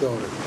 Dobro.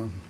Um.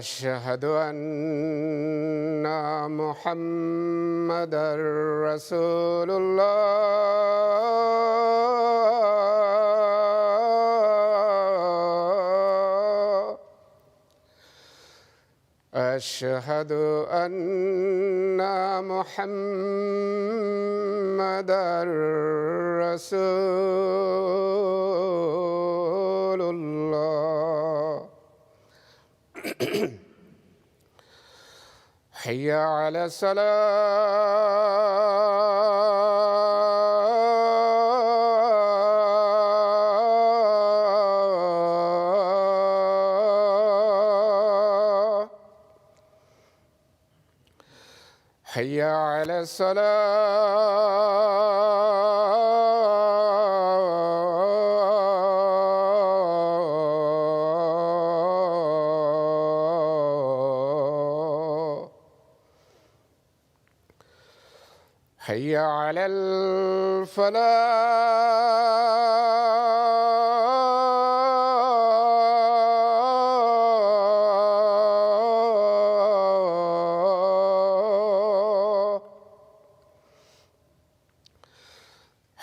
أشهد أن محمدا رسول الله. أشهد أن محمدا رسول الله. حي على الصلاة حي على الصلاة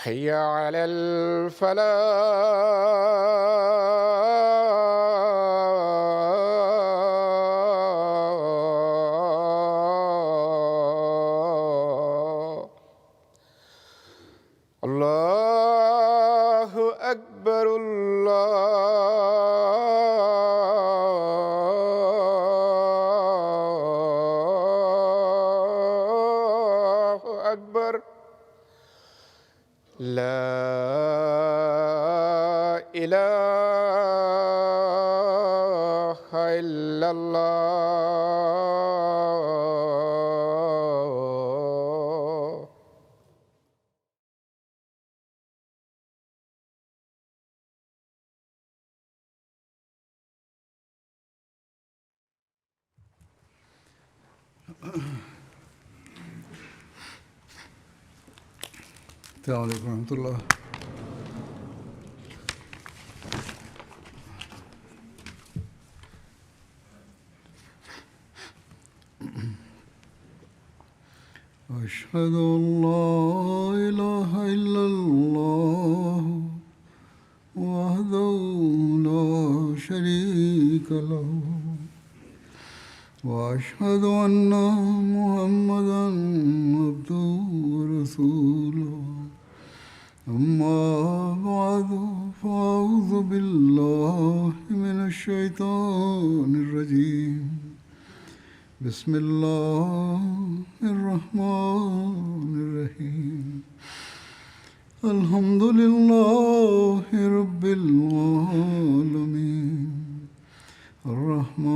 حي على الفلاح. لا الہ الا اللہ Mm-hmm. السلام عليكم ورحمة الله أشهد أن لا إله إلا الله وحده لا شريك له وأشهد أن محمدا عبده ورسوله أما بعد فأعوذ بالله من الشيطان الرجيم. بسم الله الرحمن الرحيم. الحمد لله رب العالمين. الرحمن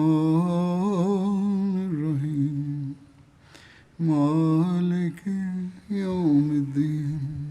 الرحيم. مالك يوم الدين.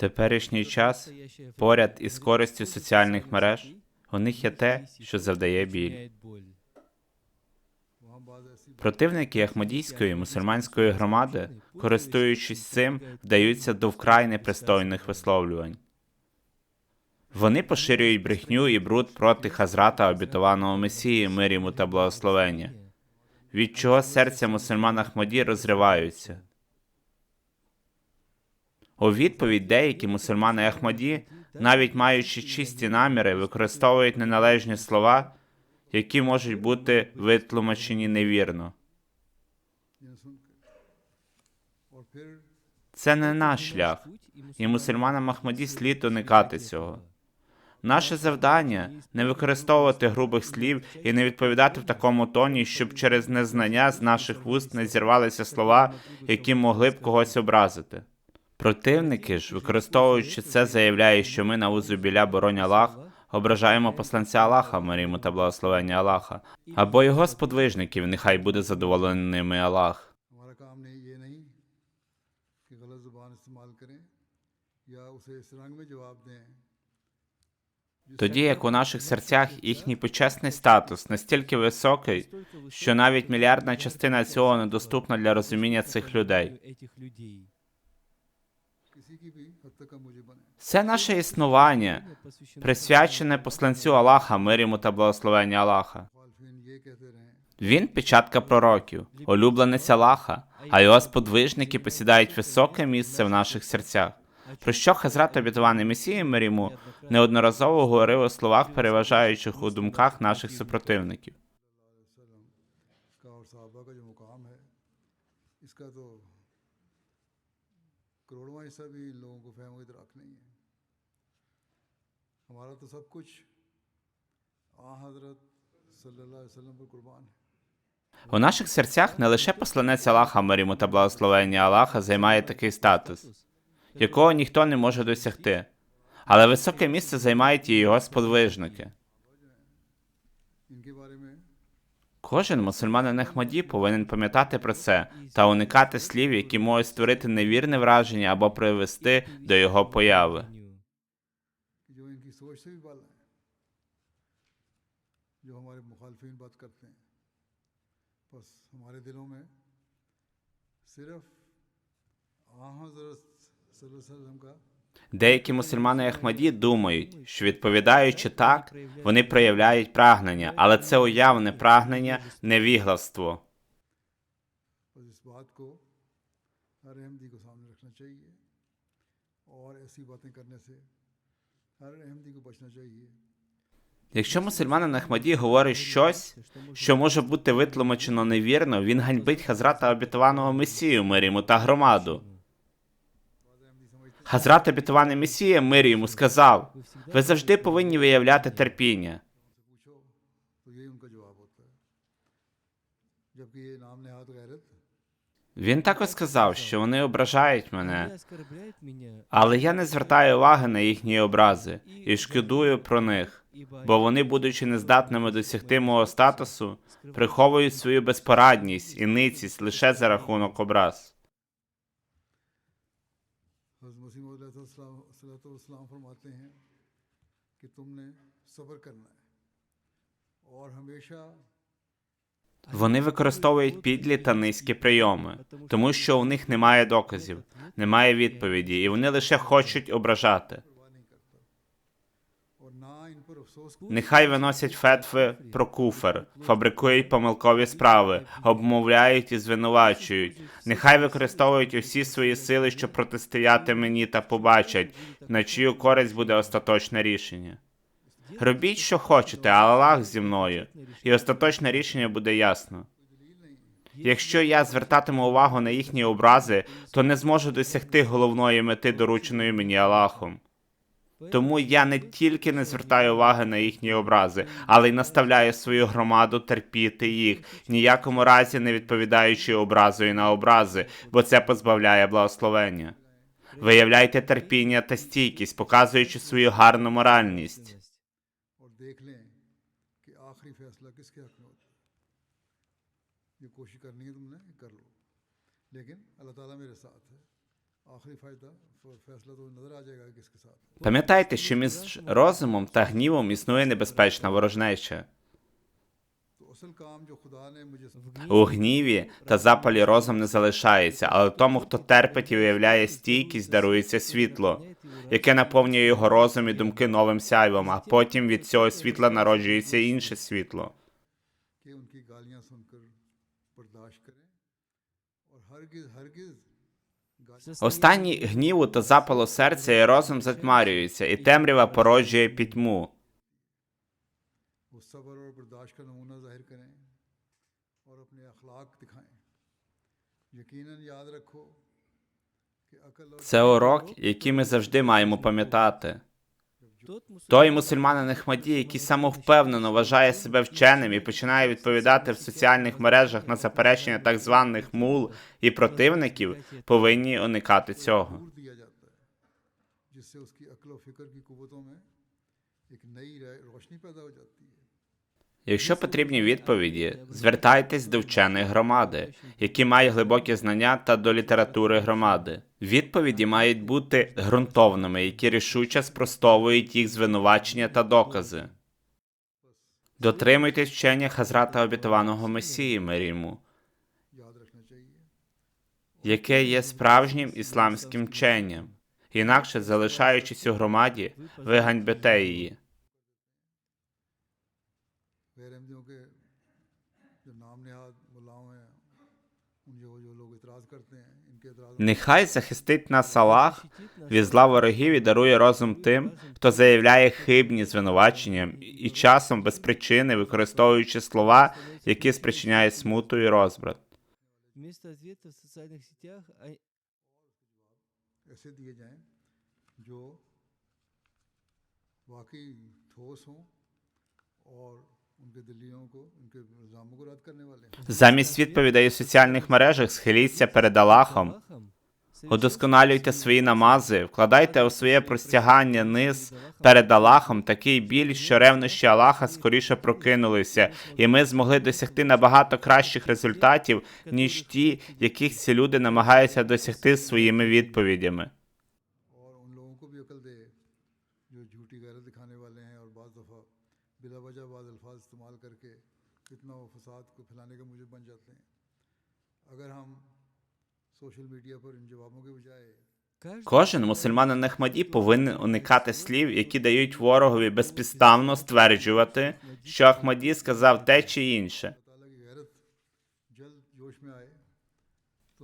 Теперішній час поряд із користю соціальних мереж у них є те, що завдає біль. Противники Ахмадійської мусульманської громади, користуючись цим, вдаються до вкрай непристойних висловлювань. Вони поширюють брехню і бруд проти Хазрата обітованого Месії, мир йому та благословення, від чого серця мусульман Ахмаді розриваються. У відповідь деякі мусульмани Ахмаді, навіть маючи чисті наміри, використовують неналежні слова, які можуть бути витлумачені невірно. Це не наш шлях, і мусульманам Ахмаді слід уникати цього. Наше завдання не використовувати грубих слів і не відповідати в такому тоні, щоб через незнання з наших вуст не зірвалися слова, які могли б когось образити. Противники ж, використовуючи це, заявляють, що ми на узу біля боронь Аллах ображаємо посланця Аллаха, Маріму та благословення Аллаха, або його сподвижників, нехай буде задоволеними Аллах. Тоді як у наших серцях їхній почесний статус настільки високий, що навіть мільярдна частина цього недоступна для розуміння цих людей. Все наше існування присвячене посланцю Аллаха, миріму та благословенню Аллаха. Він печатка пророків, улюбленець Аллаха, а його сподвижники посідають високе місце в наших серцях. Про що Хазрат обітований Месії Миріму неодноразово говорив у словах, переважаючих у думках наших супротивників. करोड़वा हिस्सा भी इन लोगों को फहम इदराक नहीं है हमारा तो सब कुछ आ हजरत सल्लल्लाहु अलैहि वसल्लम पर कुर्बान है У наших серцях не лише посланець Аллаха, мир йому та благословення Аллаха займає такий статус, якого ніхто не може досягти, але високе місце займають і його сподвижники. Кожен мусульманин Ахмаді повинен пам'ятати про це та уникати слів, які можуть створити невірне враження або привести до його появи. صرف آ حضرت صلی Деякі мусульмани Ахмаді думають, що відповідаючи так, вони проявляють прагнення, але це уявне прагнення, невігластво. Якщо мусульманин Ахмаді говорить щось, що може бути витлумачено невірно, він ганьбить хазрата обітованого месію мир йому та громаду. Газрат, обітований Месія, мир йому сказав: ви завжди повинні виявляти терпіння. Він також сказав, що вони ображають мене, але я не звертаю уваги на їхні образи і шкодую про них, бо вони, будучи нездатними досягти мого статусу, приховують свою безпорадність і ницість лише за рахунок образ. हज़रत मसीह वसल्लम फरमाते हैं कि तुमने सब्र करना है और हमेशा Вони використовують підлі та низькі прийоми, тому що у них немає доказів, немає відповіді, і вони лише хочуть ображати. Нехай виносять фетви про куфер, фабрикують помилкові справи, обмовляють і звинувачують. Нехай використовують усі свої сили, щоб протистояти мені та побачать, на чию користь буде остаточне рішення. Робіть, що хочете, Аллах зі мною, і остаточне рішення буде ясно. Якщо я звертатиму увагу на їхні образи, то не зможу досягти головної мети, дорученої мені Аллахом. Тому я не тільки не звертаю уваги на їхні образи, але й наставляю свою громаду терпіти їх, ніякому разі не відповідаючи образою на образи, бо це позбавляє благословення. Виявляйте терпіння та стійкість, показуючи свою гарну моральність. لیکن Пам'ятайте, що між розумом та гнівом існує небезпечна ворожнеча. У гніві та запалі розум не залишається, але тому, хто терпить і виявляє стійкість, дарується світло, яке наповнює його розум і думки новим сяйвом, а потім від цього світла народжується інше світло. Останні гніву та запало серця і розум затьмарюються, і темрява породжує пітьму. Це урок, який ми завжди маємо пам'ятати. Той мусульманин Ахмаді, який самовпевнено вважає себе вченим і починає відповідати в соціальних мережах на заперечення так званих мул і противників, повинні уникати цього. Якщо потрібні відповіді, звертайтесь до вчених громади, які мають глибокі знання та до літератури громади. Відповіді мають бути ґрунтовними, які рішуче спростовують їх звинувачення та докази. Дотримуйтесь вчення Хазрата обітованого Месії Меріму, яке є справжнім ісламським вченням, інакше, залишаючись у громаді, ви ганьбите її. Нехай захистить нас Аллах від зла ворогів і дарує розум тим, хто заявляє хибні звинувачення і часом без причини використовуючи слова, які спричиняють смуту і розбрат. Вместо Замість відповідей у соціальних мережах схиліться перед Аллахом, удосконалюйте свої намази, вкладайте у своє простягання низ перед Аллахом такий біль, що ревнощі Аллаха скоріше прокинулися, і ми змогли досягти набагато кращих результатів, ніж ті, яких ці люди намагаються досягти своїми відповідями. Кожен мусульманин Ахмаді повинен уникати слів, які дають ворогові безпідставно стверджувати, що Ахмаді сказав те чи інше.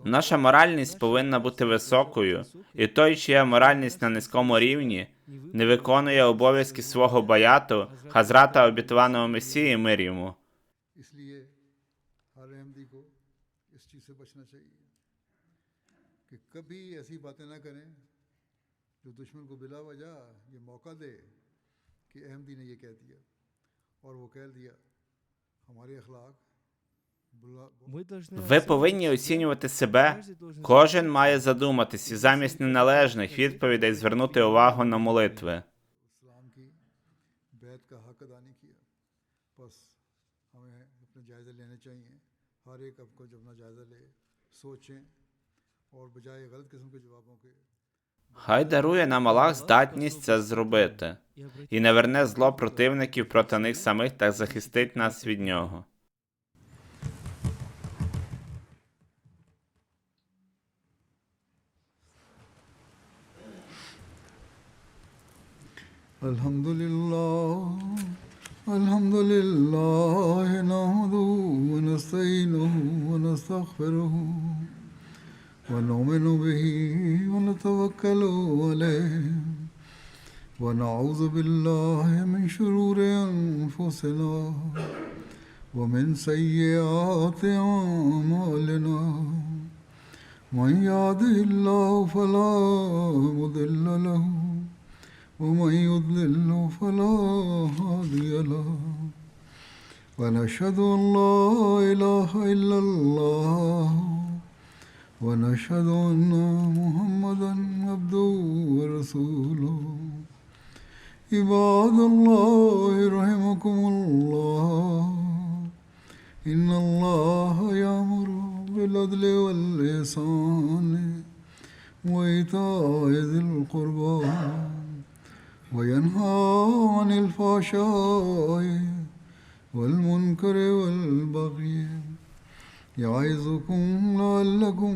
Наша моральність повинна бути високою, і той, чия моральність на низькому рівні, не виконує обов'язки свого баяту, хазрата обітованого месії мир йому. इसलिए हर अहमदी को इस चीज़ से बचना चाहिए कि कभी ऐसी बातें ना करें जो दुश्मन को बिला वजह ये मौका दे कि अहमदी ने ये कह दिया और वो कह दिया हमारे अखलाक बुला мы должны Ви повинні оцінювати себе. каждый должен Кожен має задуматись і замість неналежних відповідей звернути увагу на молитви. हमें अपने जायज़े लेने चाहिए हर एक आपको जब अपना जायज़ा ले सोचें और बजाय गलत किस्म के जवाबों के Хай дарує нам Аллах здатність це зробити і не верне зло противників проти них самих та захистить нас від нього. Alhamdulillah. الحمد لله نحمده ونستعينه ونستغفره ونؤمن به ونتوكل عليه ونعوذ بالله من شرور أنفسنا ومن سيئات أعمالنا. من يهده الله فلا مضل له ومن يضلل فلا هادي له. ونشهد أن لا إله إلا الله. ونشهد أن محمدا عبده ورسوله. عباد الله رحمكم الله. إن الله يأمر بالعدل والإحسان وإيتاء ذي القربى. وينهى عن الفحشاء والمنكر والبغي يعظكم لعلكم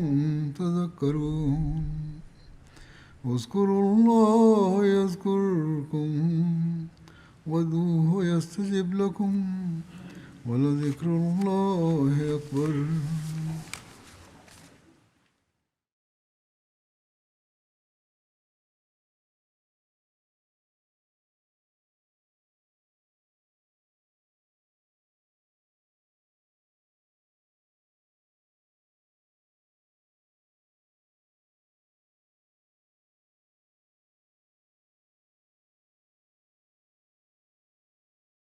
تذكرون. اذكروا الله يذكركم وادعوه يستجب لكم ولذكر الله أكبر.